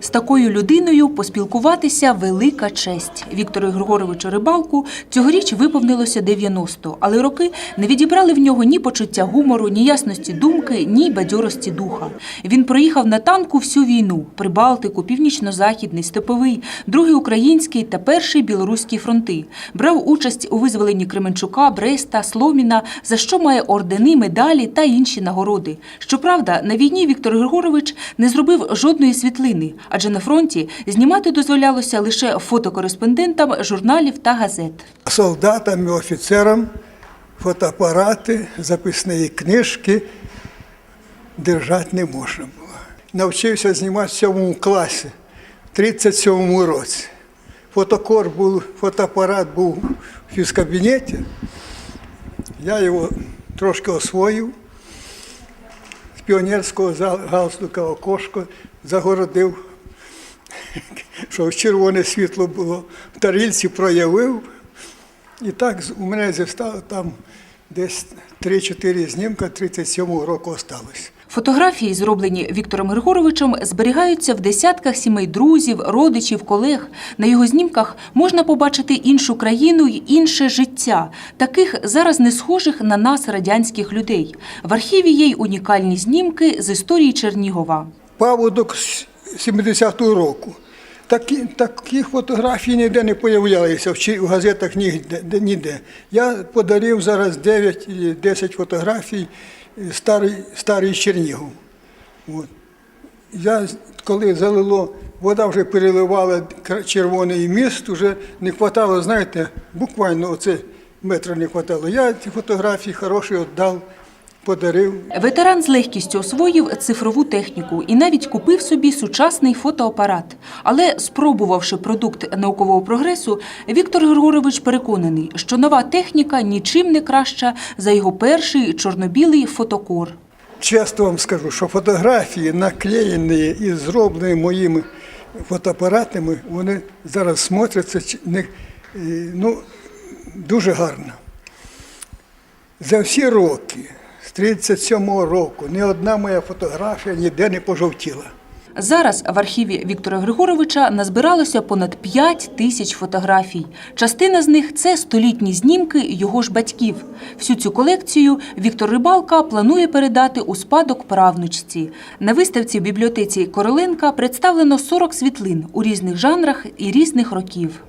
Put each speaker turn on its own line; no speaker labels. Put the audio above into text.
З такою людиною поспілкуватися велика честь. Віктору Григоровичу Рибалку цьогоріч виповнилося 90, але роки не відібрали в нього ні почуття гумору, ні ясності думки, ні бадьорості духа. Він проїхав на танку всю війну: Прибалтику, Північно-Західний, Степовий, Другий Український та Перший Білоруський фронти. Брав участь у визволенні Кременчука, Бреста, Сломіна, за що має ордени, медалі та інші нагороди. Щоправда, на війні Віктор Григорович не зробив жодної світлини, адже на фронті знімати дозволялося лише фотокореспондентам журналів та газет.
солдатам і офіцерам фотоапарати, записні книжки держати не можна було. Навчився знімати в сьомому класі, в 37-му році. Фотокор був, фотоапарат був в фізкабінеті. Я його трошки освоїв. З піонерського галстука окошко загородив, щоб червоне світло було. В тарільці проявив. І так у мене зістало там десь 3-4 знімка 37-го року осталось.
Фотографії, зроблені Віктором Григоровичем, зберігаються в десятках сімей друзів, родичів, колег. На його знімках можна побачити іншу країну й інше життя, таких зараз не схожих на нас радянських людей. В архіві є й унікальні знімки з історії Чернігова.
Паводок 70-го року. Такі, таких фотографій ніде не появлялися, в, газетах ніде, ніде. Я подарив зараз 9-10 фотографій е, старий, старий Чернігов. От. Я, коли залило, вода вже переливала червоний міст, вже не вистачало, знаєте, буквально оце метра не вистачало. Я ці фотографії хороші віддав, подарив.
Ветеран з легкістю освоїв цифрову техніку і навіть купив собі сучасний фотоапарат. Але спробувавши продукт наукового прогресу, Віктор Григорович переконаний, що нова техніка нічим не краща за його перший чорнобілий фотокор.
Чесно вам скажу, що фотографії, наклеєні і зроблені моїми фотоапаратами, вони зараз смотряться е, ну, дуже гарно. За всі роки, 37-го року, ні одна моя фотографія ніде не пожовтіла.
Зараз в архіві Віктора Григоровича назбиралося понад 5 тисяч фотографій. Частина з них це столітні знімки його ж батьків. Всю цю колекцію Віктор Рибалка планує передати у спадок правнучці. На виставці в бібліотеці Короленка представлено 40 світлин у різних жанрах і різних років.